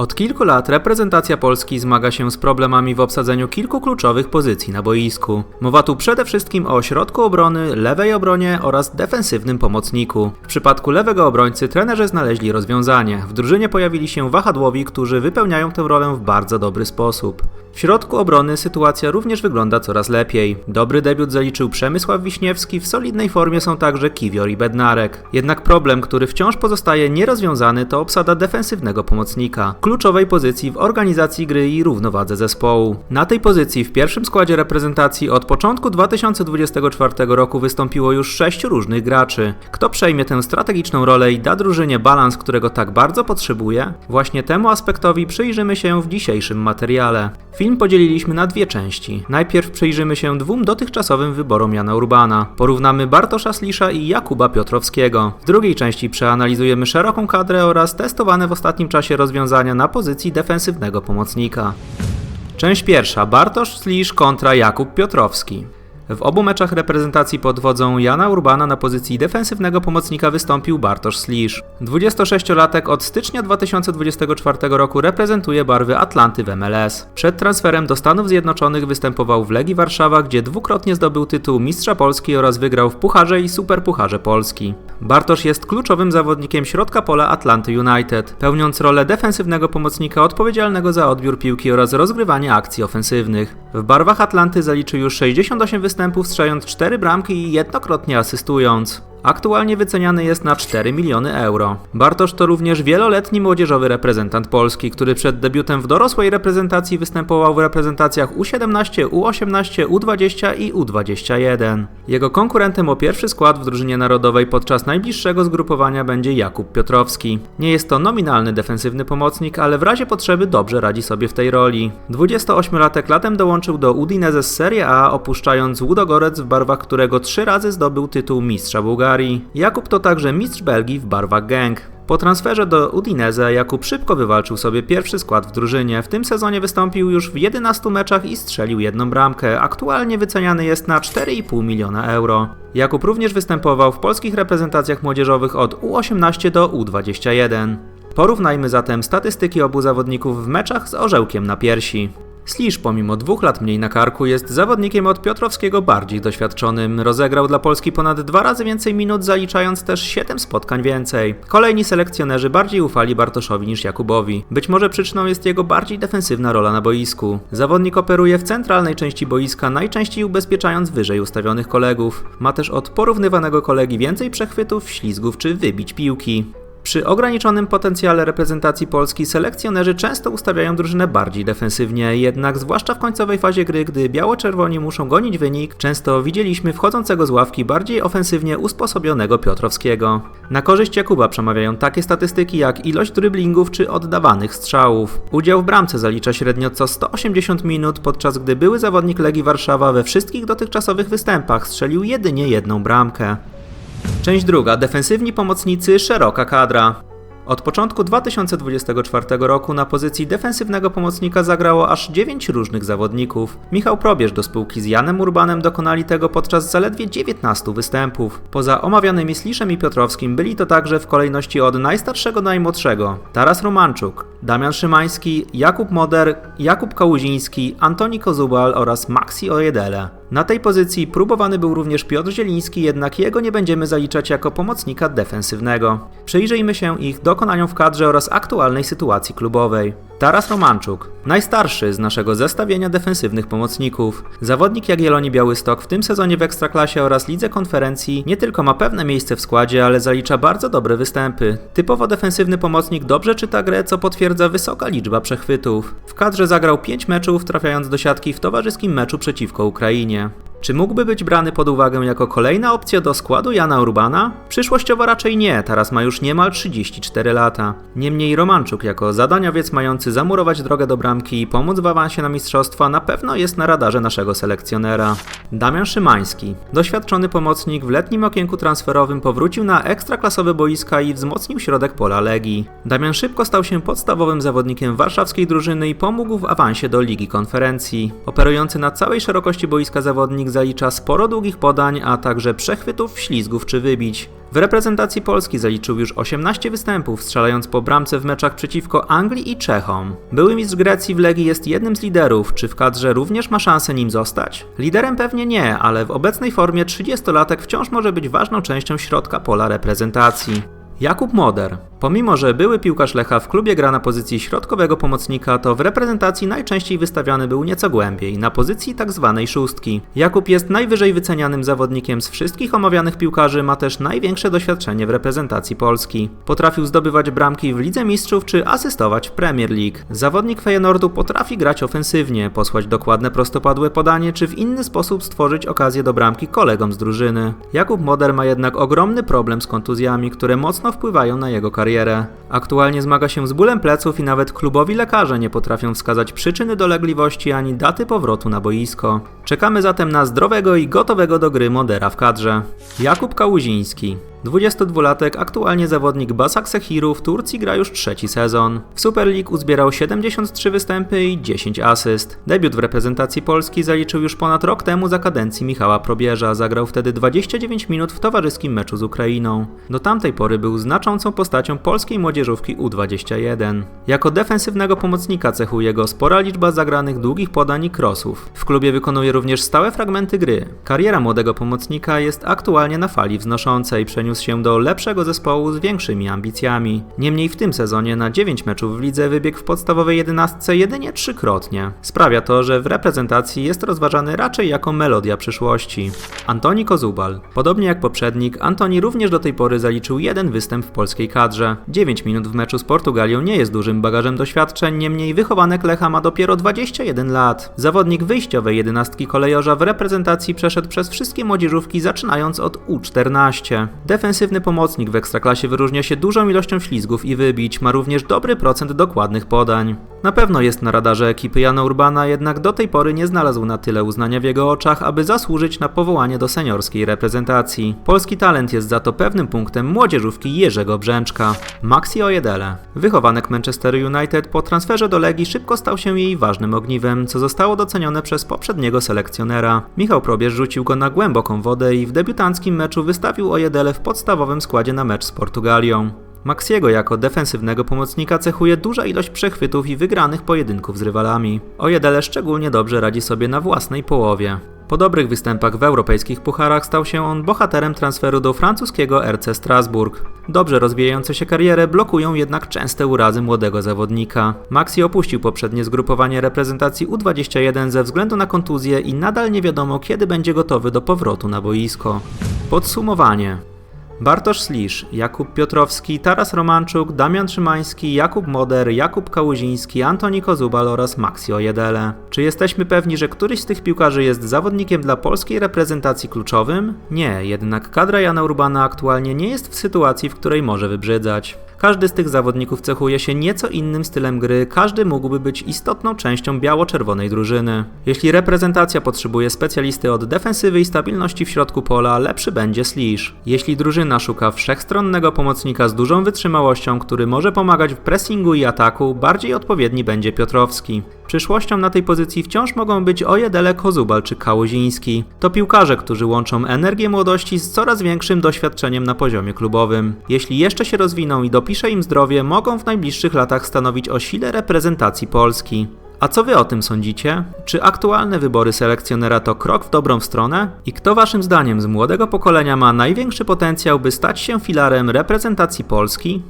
Od kilku lat reprezentacja Polski zmaga się z problemami w obsadzeniu kilku kluczowych pozycji na boisku. Mowa tu przede wszystkim o środku obrony, lewej obronie oraz defensywnym pomocniku. W przypadku lewego obrońcy trenerzy znaleźli rozwiązanie. W drużynie pojawili się wahadłowi, którzy wypełniają tę rolę w bardzo dobry sposób. W środku obrony sytuacja również wygląda coraz lepiej. Dobry debiut zaliczył Przemysław Wiśniewski, w solidnej formie są także Kiwior i Bednarek. Jednak problem, który wciąż pozostaje nierozwiązany to obsada defensywnego pomocnika, kluczowej pozycji w organizacji gry i równowadze zespołu. Na tej pozycji w pierwszym składzie reprezentacji od początku 2024 roku wystąpiło już sześciu różnych graczy. Kto przejmie tę strategiczną rolę i da drużynie balans, którego tak bardzo potrzebuje? Właśnie temu aspektowi przyjrzymy się w dzisiejszym materiale. Film podzieliliśmy na dwie części. Najpierw przyjrzymy się dwóm dotychczasowym wyborom Jana Urbana. Porównamy Bartosza Slisza i Jakuba Piotrowskiego. W drugiej części przeanalizujemy szeroką kadrę oraz testowane w ostatnim czasie rozwiązania na pozycji defensywnego pomocnika. Część pierwsza. Bartosz Slisz kontra Jakub Piotrowski. W obu meczach reprezentacji pod wodzą Jana Urbana na pozycji defensywnego pomocnika wystąpił Bartosz Slisz. 26-latek od stycznia 2024 roku reprezentuje barwy Atlanty w MLS. Przed transferem do Stanów Zjednoczonych występował w Legii Warszawa, gdzie dwukrotnie zdobył tytuł Mistrza Polski oraz wygrał w Pucharze i Superpucharze Polski. Bartosz jest kluczowym zawodnikiem środka pola Atlanty United, pełniąc rolę defensywnego pomocnika odpowiedzialnego za odbiór piłki oraz rozgrywanie akcji ofensywnych. W barwach Atlanty zaliczył już 68 występów, strzelając 4 bramki i jednokrotnie asystując. Aktualnie wyceniany jest na 4 miliony euro. Bartosz to również wieloletni młodzieżowy reprezentant Polski, który przed debiutem w dorosłej reprezentacji występował w reprezentacjach U17, U18, U20 i U21. Jego konkurentem o pierwszy skład w drużynie narodowej podczas najbliższego zgrupowania będzie Jakub Piotrowski. Nie jest to nominalny defensywny pomocnik, ale w razie potrzeby dobrze radzi sobie w tej roli. 28-latek latem dołączył do Udinese z Serie A, opuszczając Łudogorec w barwach którego trzy razy zdobył tytuł mistrza Bułgarii. Jakub to także mistrz Belgii w barwach gang. Po transferze do Udinese Jakub szybko wywalczył sobie pierwszy skład w drużynie. W tym sezonie wystąpił już w 11 meczach i strzelił jedną bramkę. Aktualnie wyceniany jest na 4,5 miliona euro. Jakub również występował w polskich reprezentacjach młodzieżowych od U18 do U21. Porównajmy zatem statystyki obu zawodników w meczach z orzełkiem na piersi. Slisz pomimo dwóch lat mniej na karku jest zawodnikiem od Piotrowskiego bardziej doświadczonym. Rozegrał dla Polski ponad dwa razy więcej minut, zaliczając też 7 spotkań więcej. Kolejni selekcjonerzy bardziej ufali Bartoszowi niż Jakubowi. Być może przyczyną jest jego bardziej defensywna rola na boisku. Zawodnik operuje w centralnej części boiska, najczęściej ubezpieczając wyżej ustawionych kolegów. Ma też od porównywanego kolegi więcej przechwytów, ślizgów czy wybić piłki. Przy ograniczonym potencjale reprezentacji Polski selekcjonerzy często ustawiają drużynę bardziej defensywnie, jednak zwłaszcza w końcowej fazie gry, gdy biało-czerwoni muszą gonić wynik, często widzieliśmy wchodzącego z ławki bardziej ofensywnie usposobionego Piotrowskiego. Na korzyść Jakuba przemawiają takie statystyki jak ilość dryblingów czy oddawanych strzałów. Udział w bramce zalicza średnio co 180 minut, podczas gdy były zawodnik Legii Warszawa we wszystkich dotychczasowych występach strzelił jedynie jedną bramkę. Część druga. Defensywni pomocnicy, szeroka kadra. Od początku 2024 roku na pozycji defensywnego pomocnika zagrało aż 9 różnych zawodników. Michał Probierz do spółki z Janem Urbanem dokonali tego podczas zaledwie 19 występów. Poza omawianymi Sliszem i Piotrowskim byli to także w kolejności od najstarszego do najmłodszego Taras Romanczuk, Damian Szymański, Jakub Moder, Jakub Kałuziński, Antoni Kozubal oraz Maxi Ojedele. Na tej pozycji próbowany był również Piotr Zieliński, jednak jego nie będziemy zaliczać jako pomocnika defensywnego. Przyjrzyjmy się ich dokonaniom w kadrze oraz aktualnej sytuacji klubowej. Taras Romanczuk, najstarszy z naszego zestawienia defensywnych pomocników. Zawodnik Jagiellonii Białystok w tym sezonie w Ekstraklasie oraz Lidze Konferencji nie tylko ma pewne miejsce w składzie, ale zalicza bardzo dobre występy. Typowo defensywny pomocnik dobrze czyta grę, co potwierdza wysoka liczba przechwytów. W kadrze zagrał 5 meczów, trafiając do siatki w towarzyskim meczu przeciwko Ukrainie. Czy mógłby być brany pod uwagę jako kolejna opcja do składu Jana Urbana? Przyszłościowo raczej nie, teraz ma już niemal 34 lata. Niemniej Romanczuk jako zadaniowiec mający zamurować drogę do bramki i pomóc w awansie na mistrzostwa na pewno jest na radarze naszego selekcjonera. Damian Szymański, doświadczony pomocnik w letnim okienku transferowym powrócił na ekstraklasowe boiska i wzmocnił środek pola Legii. Damian szybko stał się podstawowym zawodnikiem warszawskiej drużyny i pomógł w awansie do Ligi Konferencji. Operujący na całej szerokości boiska zawodnik zalicza sporo długich podań, a także przechwytów, ślizgów czy wybić. W reprezentacji Polski zaliczył już 18 występów, strzelając po bramce w meczach przeciwko Anglii i Czechom. Były mistrz Grecji w Legii jest jednym z liderów, czy w kadrze również ma szansę nim zostać? Liderem pewnie nie, ale w obecnej formie 30-latek wciąż może być ważną częścią środka pola reprezentacji. Jakub Moder. Pomimo, że były piłkarz Lecha w klubie gra na pozycji środkowego pomocnika, to w reprezentacji najczęściej wystawiany był nieco głębiej, na pozycji tak zwanej szóstki. Jakub jest najwyżej wycenianym zawodnikiem z wszystkich omawianych piłkarzy, ma też największe doświadczenie w reprezentacji Polski. Potrafił zdobywać bramki w Lidze Mistrzów czy asystować w Premier League. Zawodnik Feyenoordu potrafi grać ofensywnie, posłać dokładne prostopadłe podanie czy w inny sposób stworzyć okazję do bramki kolegom z drużyny. Jakub Moder ma jednak ogromny problem z kontuzjami, które mocno wpływają na jego karierę. Aktualnie zmaga się z bólem pleców i nawet klubowi lekarze nie potrafią wskazać przyczyny dolegliwości ani daty powrotu na boisko. Czekamy zatem na zdrowego i gotowego do gry Modera w kadrze. Jakub Kałuziński 22-latek, aktualnie zawodnik Basak Sehiru w Turcji gra już trzeci sezon. W Super League uzbierał 73 występy i 10 asyst. Debiut w reprezentacji Polski zaliczył już ponad rok temu za kadencji Michała Probierza. Zagrał wtedy 29 minut w towarzyskim meczu z Ukrainą. Do tamtej pory był znaczącą postacią polskiej młodzieżówki U21. Jako defensywnego pomocnika cechuje go spora liczba zagranych długich podań i crossów. W klubie wykonuje również stałe fragmenty gry. Kariera młodego pomocnika jest aktualnie na fali wznoszącej, przeniósł się do lepszego zespołu z większymi ambicjami. Niemniej w tym sezonie na 9 meczów w lidze wybiegł w podstawowej jedenastce jedynie trzykrotnie. Sprawia to, że w reprezentacji jest rozważany raczej jako melodia przyszłości. Antoni Kozubal. Podobnie jak poprzednik, Antoni również do tej pory zaliczył jeden występ w polskiej kadrze. 9 minut w meczu z Portugalią nie jest dużym bagażem doświadczeń, niemniej wychowanek Lecha ma dopiero 21 lat. Zawodnik wyjściowej jedenastki kolejorza w reprezentacji przeszedł przez wszystkie młodzieżówki zaczynając od U14. Defensywny pomocnik w ekstraklasie wyróżnia się dużą ilością ślizgów i wybić, ma również dobry procent dokładnych podań. Na pewno jest na radarze ekipy Jana Urbana, jednak do tej pory nie znalazł na tyle uznania w jego oczach, aby zasłużyć na powołanie do seniorskiej reprezentacji. Polski talent jest za to pewnym punktem młodzieżówki Jerzego Brzęczka. Maxi Ojedele. Wychowanek Manchester United po transferze do Legii szybko stał się jej ważnym ogniwem, co zostało docenione przez poprzedniego selekcjonera. Michał Probierz rzucił go na głęboką wodę i w debiutanckim meczu wystawił Ojedele w podstawowym składzie na mecz z Portugalią. Maxiego jako defensywnego pomocnika cechuje duża ilość przechwytów i wygranych pojedynków z rywalami. Ojedele szczególnie dobrze radzi sobie na własnej połowie. Po dobrych występach w europejskich pucharach stał się on bohaterem transferu do francuskiego RC Strasbourg. Dobrze rozwijające się karierę blokują jednak częste urazy młodego zawodnika. Maxi opuścił poprzednie zgrupowanie reprezentacji U21 ze względu na kontuzję i nadal nie wiadomo kiedy będzie gotowy do powrotu na boisko. Podsumowanie. Bartosz Slisz, Jakub Piotrowski, Taras Romanczuk, Damian Szymański, Jakub Moder, Jakub Kałuziński, Antoni Kozubal oraz Maxi Ojedele. Czy jesteśmy pewni, że któryś z tych piłkarzy jest zawodnikiem dla polskiej reprezentacji kluczowym? Nie, jednak kadra Jana Urbana aktualnie nie jest w sytuacji, w której może wybrzydzać. Każdy z tych zawodników cechuje się nieco innym stylem gry, każdy mógłby być istotną częścią biało-czerwonej drużyny. Jeśli reprezentacja potrzebuje specjalisty od defensywy i stabilności w środku pola, lepszy będzie Slisz. Jeśli drużyna szuka wszechstronnego pomocnika z dużą wytrzymałością, który może pomagać w pressingu i ataku, bardziej odpowiedni będzie Piotrowski. Przyszłością na tej pozycji wciąż mogą być Ojedele, Kozubal czy Kałuziński. To piłkarze, którzy łączą energię młodości z coraz większym doświadczeniem na poziomie klubowym. Jeśli jeszcze się rozwiną i dopisze im zdrowie, mogą w najbliższych latach stanowić o sile reprezentacji Polski. A co wy o tym sądzicie? Czy aktualne wybory selekcjonera to krok w dobrą stronę? I kto waszym zdaniem z młodego pokolenia ma największy potencjał, by stać się filarem reprezentacji Polski?